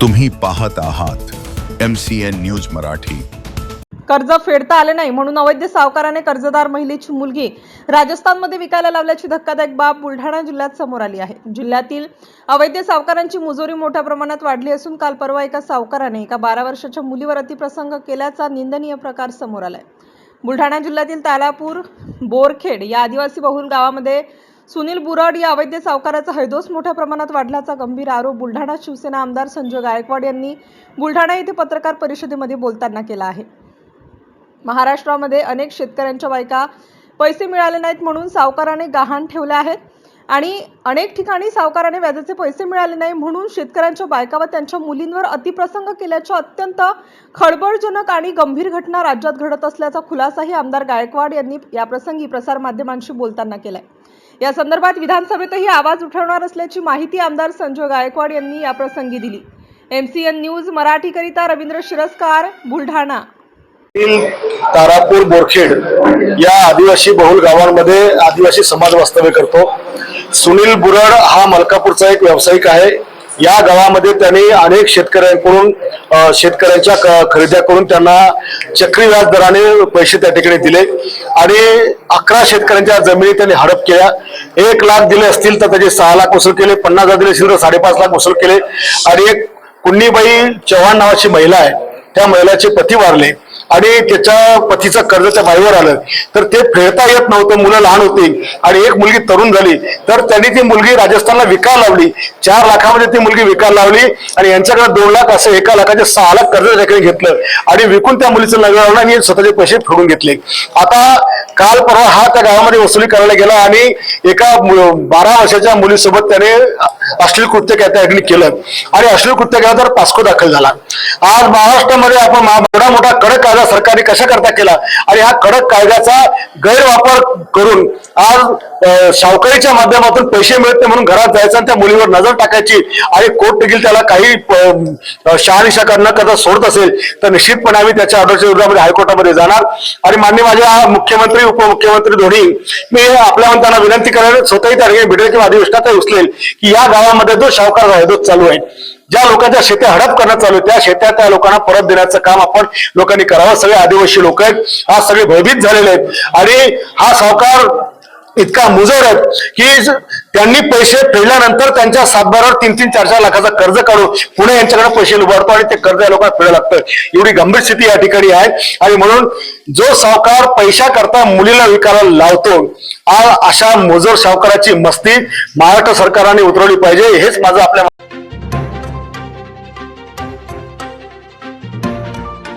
तुम्ही पाहत आहात M C N news Marathi. कर्ज फेडता आले नाही म्हणून अवैध सावकाराने कर्जदार महिलेची मुलगी राजस्थानमध्ये विकायला लावल्याची धक्कादायक बाब बुलढाणा जिल्ह्यात समोर आली आहे. जिल्ह्यातील अवैध सावकारांची मुजोरी मोठ्या प्रमाणात वाढली असून काल परवा एका सावकाराने एका बारा वर्षाच्या मुलीवर अतिप्रसंग केल्याचा निंदनीय प्रकार समोर आलाय. बुलढाणा जिल्ह्यातील तालापूर बोरखेड या आदिवासी बहुल गावामध्ये सुनील बुराड या अवैध सावकाराचा हैदोस मोठ्या प्रमाणात वाढल्याचा गंभीर आरोप बुलढाणा शिवसेना आमदार संजय गायकवाड यांनी बुलढाणा येथे पत्रकार परिषदेमध्ये बोलताना केला आहे. महाराष्ट्रामध्ये अनेक शेतकऱ्यांच्या बायका पैसे मिळाले नाहीत म्हणून सावकाराने गहाण ठेवले आहेत आणि अनेक ठिकाणी सावकाराने व्याजाचे पैसे मिळाले नाही म्हणून शेतकऱ्यांच्या बायका व त्यांच्या मुलींवर अतिप्रसंग केल्याच्या अत्यंत खळबळजनक आणि गंभीर घटना राज्यात घडत असल्याचा खुलासाही आमदार गायकवाड यांनी याप्रसंगी प्रसारमाध्यमांशी बोलताना केलाय. या संदर्भात विधानसभेतही आवाज उठवणार असल्याची माहिती आमदार संजय गायकवाड यांनी याप्रसंगी दिली. एमसीएन न्यूज मराठीकरिता रवींद्र शिरस्कार बुलढाणा. तारापूर बोरखेड या आदिवासी बहुल गावांमध्ये आदिवासी समाज वास्तव्य करतो. सुनील बुरड हा मलकापूरचा एक व्यावसायिक आहे. या गावामध्ये त्यांनी अनेक शेतकऱ्यांकडून शेतकऱ्यांच्या खरेद्या करून त्यांना चक्री व्याज दराने पैसे त्या ठिकाणी दिले आणि अकरा शेतकऱ्यांच्या जमिनी त्यांनी हडप केल्या. एक लाख दिले असतील तर त्याचे सहा लाख वसूल केले पन्नास हजार दिले असतील तर साडेपाच लाख वसूल केले. आणि एक कुन्नीबाई चव्हाण नावाची महिला आहे त्या महिलाचे पती वारले. आणि त्याच्या पतीचं कर्ज त्या बाईवर आलं. तर ते फेडता येत नव्हतं मुलं लहान होती. आणि एक मुलगी तरुण झाली. तर त्यांनी ती मुलगी राजस्थानला विकायला लावली. चार लाखामध्ये ती मुलगी विकायला लावली. आणि यांच्याकडे दोन लाख असं एका लाखाचे सहा लाख कर्ज त्याकडे घेतलं. आणि विकून त्या मुलीचं लग्न लावलं आणि स्वतःचे पैसे फेडून घेतले. आता काल परवा हा त्या गावामध्ये वसुली करायला गेला आणि एका बारा वर्षाच्या मुलीसोबत त्याने अश्लील कृत्य त्या ठिकाणी केलं. आणि अश्लील कृत्य केलं तर पास्को दाखल झाला. आज महाराष्ट्रामध्ये आपण मोठा मोठा कडक कायदा सरकारने कशा करता केला? आणि हा कडक कायद्याचा गैरवापर करून आज सावकारीच्या माध्यमातून पैसे मिळते म्हणून घरात जायचं आणि त्या मुलीवर नजर टाकायची आणि कोर्ट देखील त्याला काही शहानिशा करणं करता सोडत असेल तर निश्चितपणे आम्ही त्याच्या ऑर्डरच्या विरोधामध्ये हायकोर्टामध्ये जाणार. आणि मान्य माझ्या मुख्यमंत्री उपमुख्यमंत्री दोन्ही मी आपल्या त्यांना विनंती करायला स्वतःही त्या ठिकाणी भेटेल किंवा अधिवेशनातही उचलेल की या गावामध्ये जो सावकार आहे चालू आहे ज्या लोकांच्या शेत्या हडप करणं चालू त्या शेत्या त्या लोकांना परत देण्याचं काम आपण लोकांनी करावं. सगळे आदिवासी लोक आहेत. आज सगळे भयभीत झालेले आहेत. आणि हा सावकार इतका मुजोर आहे की त्यांनी पैसे फेडल्यानंतर त्यांच्या सातबारावर तीन तीन चार चार लाखाचा कर्ज काढून पुणे यांच्याकडे पैसे उभारतो आणि ते कर्ज या लोकांना फेडावं लागतं एवढी गंभीर स्थिती या ठिकाणी आहे. आणि म्हणून जो सावकार पैशा करता मुलीला विकायला लावतो अशा मुजोर सावकाराची मस्ती महाराष्ट्र सरकारने उतरवली पाहिजे. हेच माझं आपल्या